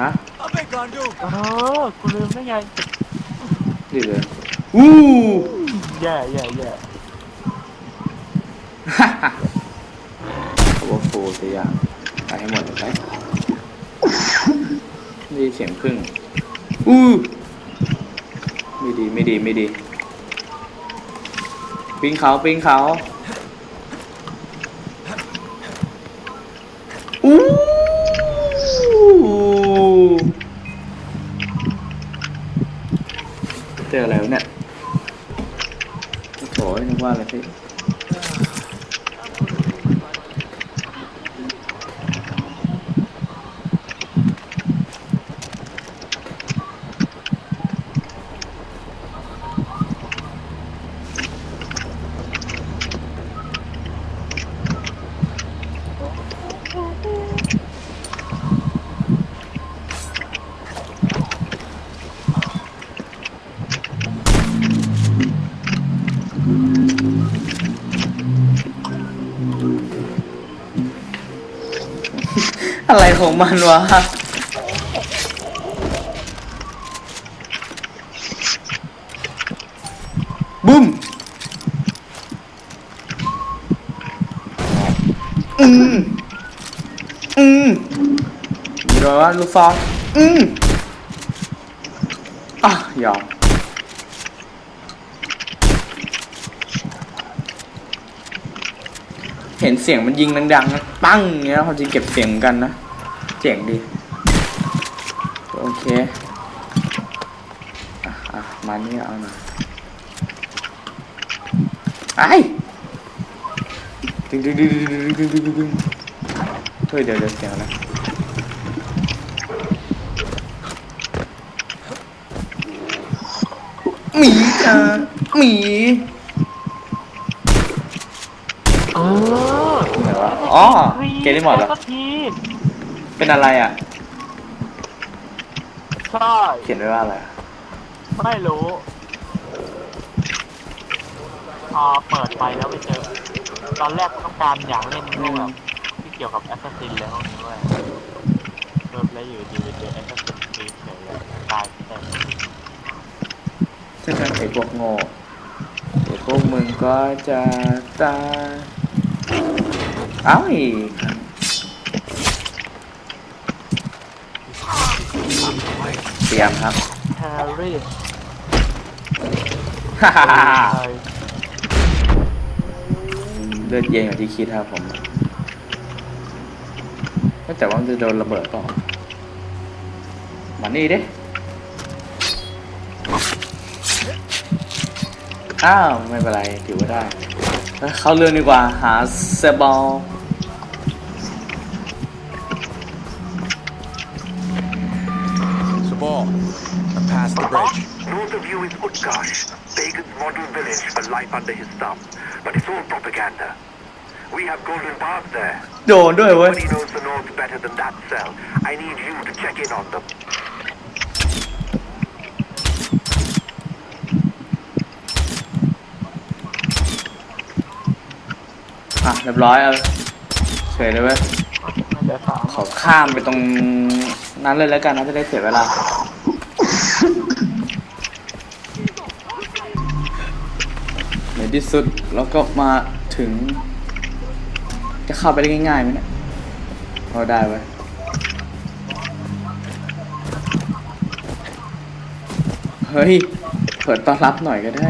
ฮะ Abe Gandu! เออกูลืมได้ไงดีเลยอู้แย่แย่แย่ฮ่าฮ่าโอ้โหเสียอย่างไปให้หมดเลยไหมนี่เสียงพึ่งอู้ไม่ดีไม่ดีไม่ดีปิงเขาปิงเขา อะไรของมันวะบึ้ม อืม อืมมีรอยว่าลูกซองอืม อะยอม เห็นเสียงมันยิงดังๆนะปั้งเนี้ยเขาจะเก็บเสียงกันนะ เจ๋งดี โอเคอะอะมานี่เอาหน่อยไอ้ดึงดึงดึงดึงดึงดึงดึงเฮ้ยเดี๋ยวเดี๋ยวเสียงนะหมีจ้าหมี เออไหนวะอ๋อ เกมได้หมดเหรอสักทีเป็นอะไรอะ ใช่เขียนไว้ว่าอะไรอะไม่รู้พอเปิดไปแล้วไปเจอ ตอนแรกต้องการอยากเล่นพวกแบบที่เกี่ยวกับแอสซัสซินแล้วด้วยเริ่มแล้วอยู่ดีไปเจอแอสซัสซินครีดเฉยเลยตายแต่ถ้าทำไอ้พวกโง่ไอ้พวกมึงก็จะตาย เอ้าอีกเตรียมครับแฮร์รี่ฮ่าฮ่าฮ่าใช่เลือดเย็นกว่าที่คิดครับผมแต่ว่ามันจะโดนระเบิดต่อมานี่ดิอ้าว ไม่เป็นไรถือว่าได้ เอ้ยเข้าเรื่องดีกว่า หาเซบอล Sabal, I'm past the bridge. North of you is Utkarsh, Pagan's model village for life under his thumb. But it's all propaganda. We have golden paths there. โดนด้วยเว้ย Nobody knows the North better than that cell. I need you to check in on them. อะเรียบร้อยเอาเฉยเลยเว้ยไม่ได้สามขอข้ามไปตรงนั้นเลยแล้วกันนะจะได้เสียเวลาในที่สุดเราก็มาถึง จะเข้าไปได้ง่ายๆไหมเนี่ยพอได้ไว้ยเฮ้ย เปิดต้อนรับหน่อยก็ได้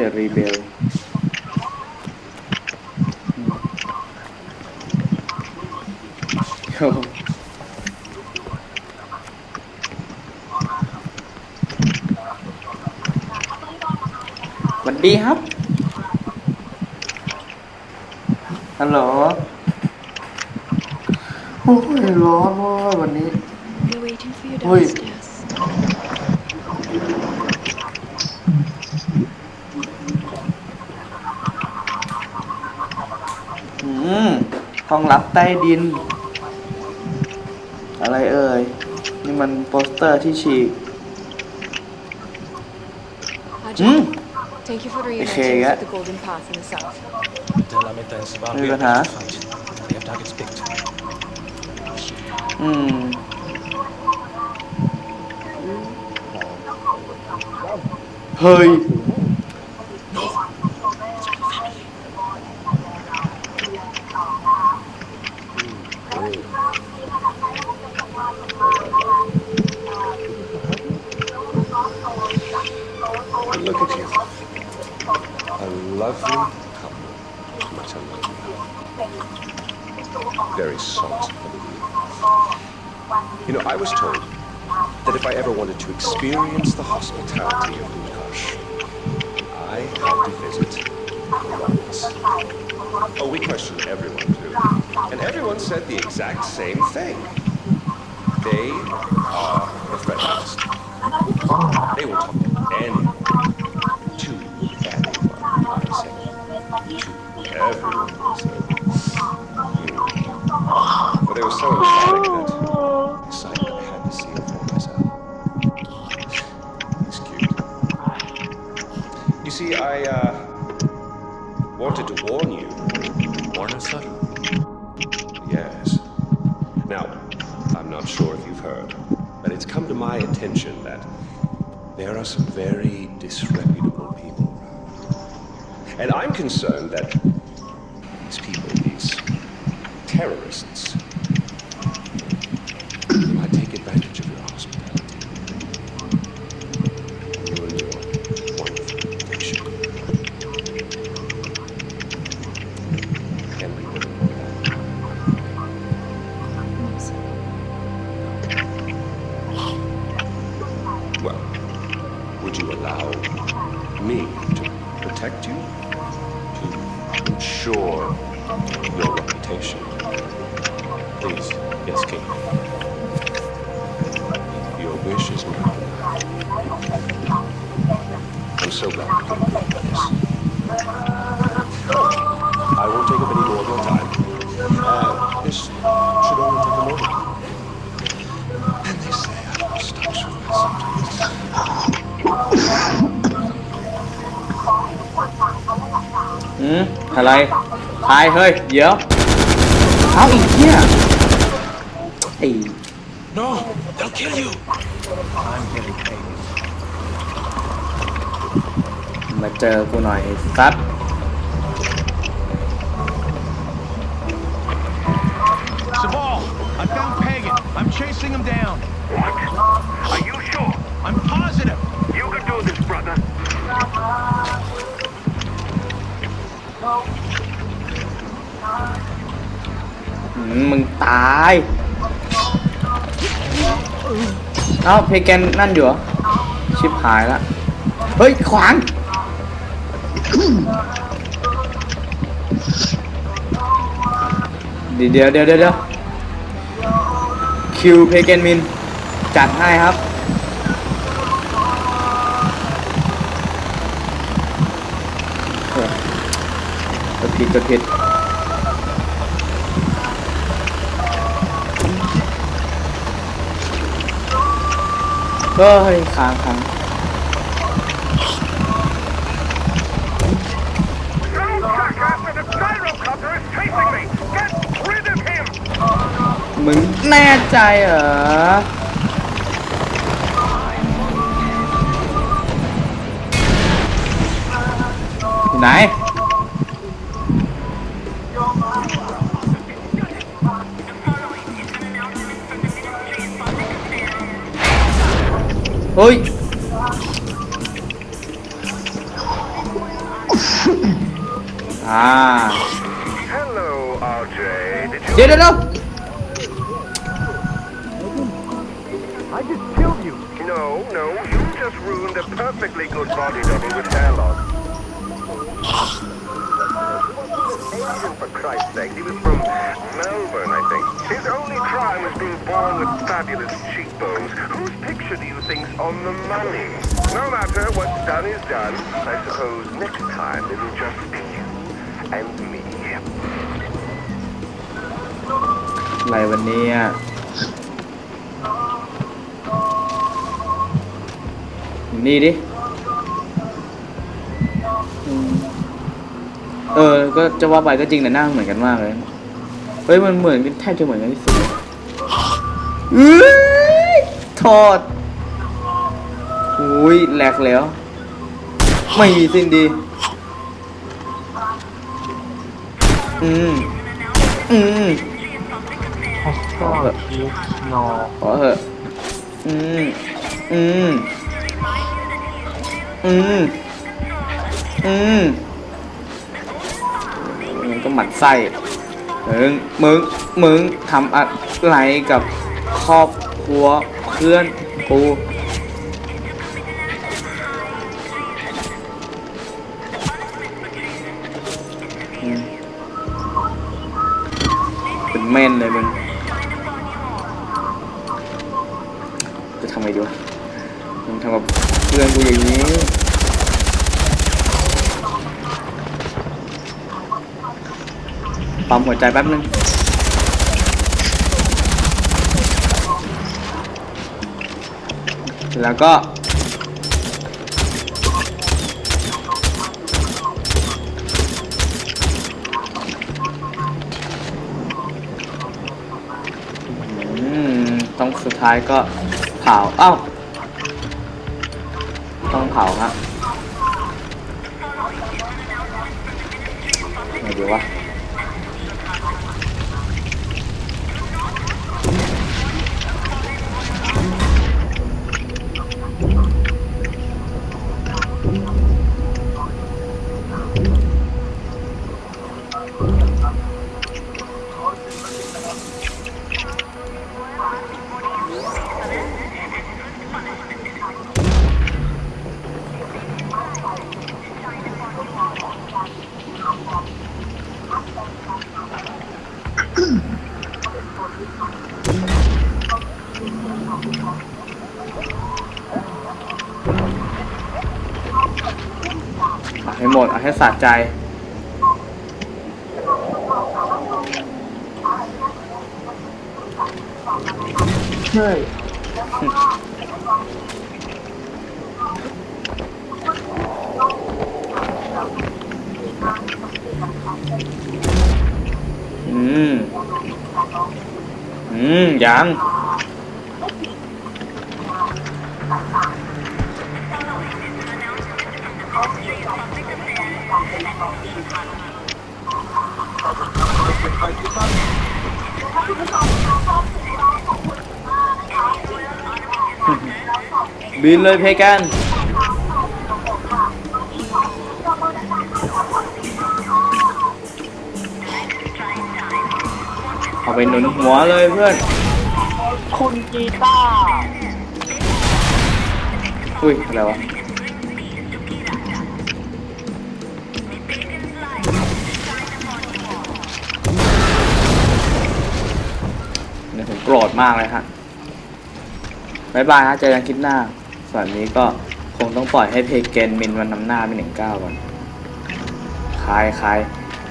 the Rebel โอ้สวัสดีครับ ฮัลโหล โอ้ยร้อนเว้ยวันนี้ We're waiting for you Oi. downstairs. อืม ห้องลับใต้ดิน อะไรเอ่ย นี่มันโปสเตอร์ที่ฉีก อืม Ajay, Thank you for Okay, reuniting yeah. us with the Golden Path in the south. Der Lametta in Svan Hur be är det här? about to fight. They have targets picked. อืมเฮ้ย you. Know, I was told that if I ever wanted to experience the hospitality of Utkarsh, I had to visit Columbus. Oh, we questioned everyone, too. And everyone said the exact same thing. They are the friendliest. They will talk anyone. To anyone, I say. To everyone, I say. They were so emphatic that decided I had to see it for myself. It's cute. You see, I, uh, wanted to warn you. Warn us, sir? Yes. Now, I'm not sure if you've heard, but it's come to my attention that there are some very disreputable people around. And I'm concerned that these people, these terrorists, Well, would you allow me to protect you? To ensure your reputation? Please, yes, King. Your wish is my. I'm so glad you could agree this. I won't take up any more of your time. Uh, this อืมอะไรทายเฮ้ย เดี๋ยวเอาอีกเนี่ยไอ้ No! They'll kill you! I'm getting paid. มาเจอกูหน่อยไอ้ซัด Sabal, I found Pagan. I'm chasing him down. What? Are you sure? You can do this, brother. อืมมึงตาย เอ้าเพแกนนั่นอยู่เหรอ ชิบหายละ เฮ้ย ขวางเดี๋ยวเดี๋ยวเดี๋ยวเดี๋ยวคิวเพแกนมิน จัดให้ครับ โอ้ กระเพ็ดเฮ้ยค้างค้างมึงแน่ใจเหรอไหน Oy. ah. Hello, RJ. Did you it up. I just killed you. No, no, you just ruined a perfectly good body double with hair loss. for Christ's sake, he was from born with fabulous cheekbones. Whose picture do you think's on the money? No matter, what's done is done. I suppose next time it'll just be you and me. อะไรวันนี้อะนี่ดิ เออ ก็จะว่าไปก็จริงแต่หน้าเหมือนกันมากเลย เฮ้ย มันเหมือนกันแทบจะเหมือนกันที่สุด เอ้ยทอดอุ้ยแหลกแล้ว ไม่มีสิ้นดี อืม อืมก็ชีสโนขอเถอะ อืม อืม อืม อืมมันก็หมั่นไส้มึงมึงมึงทำอะไรกับ รอบครัวเพื่อนกูเป็นเม่นเลยมึงจะทำไงดีวะมึงทำกับเพื่อนกูอย่างนี้ปั๊มหัวใจแป๊บนึง แล้วก็ อืมต้องสุดท้ายก็เผา เอ้า ต้องเผาฮะไงดีวะ เอาให้หมด เอาให้สะใจเฮ้ยอืม อืมยังบินเลยเพกัน หนุนหัวเลยเพื่อน คุณกีตาร์อุ้ยอะไรวะ เนี่ยผมโกรธมากเลยฮะบายบายฮะเจอกันคลิปหน้า ส่วนนี้ก็คงต้องปล่อยให้เพเกนมินมันนำหน้าไปหนึ่งก้าวก่อนใครใคร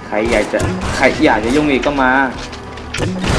ใครอยากจะใครอยากจะยุ่งอีกก็มา Thank you.